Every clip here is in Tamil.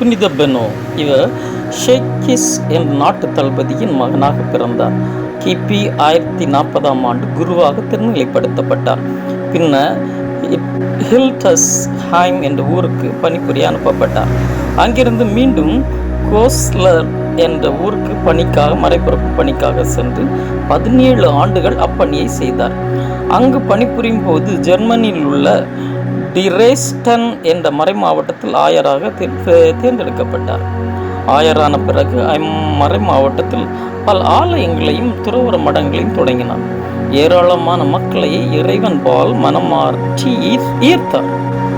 புனித பெனோ இவர் ஷேக்கிஸ் என்ற நாட்டு தளபதியின் மகனாக பிறந்தார். கிபி ஆயிரத்தி நாற்பதாம் ஆண்டு குருவாக திருநிலைப்படுத்தப்பட்டார். பின்னர் ஹில்டஸ் ஹைம் என்ற ஊருக்கு பணிபுரிய அனுப்பப்பட்டார். அங்கிருந்து மீண்டும் கோஸ்லர் என்ற ஊருக்கு பணிக்காக மறைபுறப்பு பணிக்காக சென்று பதினேழு ஆண்டுகள் அப்பணியை செய்தார். அங்கு பணிபுரியும் போது ஜெர்மனியில் உள்ள டிரேஸ்டன் என்ற மறை மாவட்டத்தில் ஆயராக தேர்~ தேர்ந்தெடுக்கப்பட்டார். ஆயரான பிறகு அம்மறை மாவட்டத்தில் பல ஆலயங்களையும் துறவர மடங்களையும் தொடங்கினார். ஏராளமான மக்களை இறைவன் பால் மனமாற்றி ஈர்த்தார்.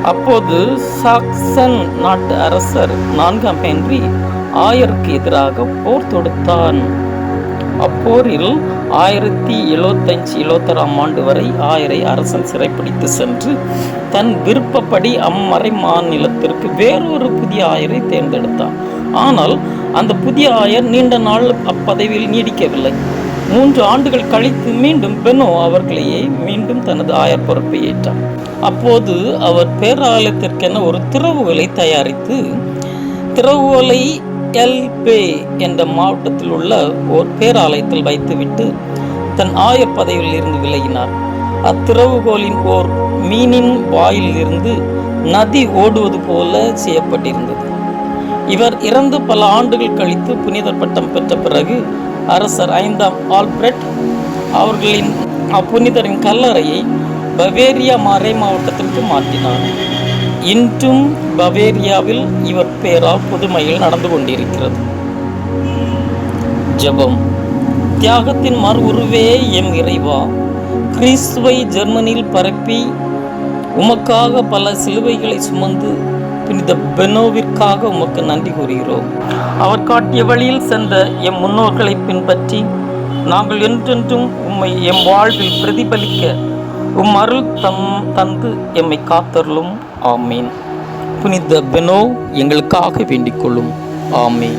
அப்போது சாக்சன் நாட்டு அரசர் நான்காம் ஹென்றி ஆயருக்கு எதிராக போர் தொடுத்தான். அப்போரில் ஆயிரத்தி எழுவத்தஞ்சு எழுவத்தாறாம் ஆண்டு வரை ஆயரை அரசன் சிறைப்பிடித்து சென்று தன் விருப்பப்படி அம்மறை மாநிலத்திற்கு வேறொரு புதிய ஆயரை தேர்ந்தெடுத்தான். ஆனால் அந்த புதிய ஆயர் நீண்ட நாள் அப்பதவியில் நீடிக்கவில்லை. மூன்று ஆண்டுகள் கழித்து மீண்டும் பெனோ அவர்களையே மீண்டும் தனது ஆயர் பொறுப்பை ஏற்றார். அப்போது அவர் பேராலயத்திற்கென ஒரு திறவுகளை தயாரித்து திறவுகளை எல்பே என்ற மாவட்டத்தில் உள்ள ஓர் பேராலயத்தில் வைத்துவிட்டு தன் ஆயர் பதவியில் இருந்து விலகினார். அத்திறவுகோலின் ஓர் மீனின் வாயில் இருந்து நதி ஓடுவது போல செய்யப்பட்டிருந்தது. இவர் இறந்து பல ஆண்டுகள் கழித்து புனிதர் பட்டம் பெற்ற பிறகு அரசர் ஐந்தாம் ஆல்பிரட் அவர்களின் அப்புனிதரின் கல்லறையை பவேரியா மறை மாவட்டத்திற்கு மாற்றினார். இன்றும் பவேரியாவில் இவர் பெயரால் புதுமையில் நடந்து கொண்டிருக்கிறது. ஜெபம். தியாகத்தின் மறு உருவே எம் இறைவா கிறிஸ்துவை ஜெர்மனியில் பரப்பி உமக்காக பல சிலுவைகளை சுமந்து புனித பெனோவிற்காக உமக்கு நன்றி கூறுகிறோம். அவர் காட்டிய வழியில் சென்ற எம் முன்னோர்களை பின்பற்றி நாங்கள் என்றென்றும் உம்மை எம் வாழ்வில் பிரதிபலிக்க உம் அருள் தம் தந்து எம்மை காத்தருளும். ஆமீன். புனித பெனோ எங்களுக்காக வேண்டிக் கொள்ளும். ஆமீன்.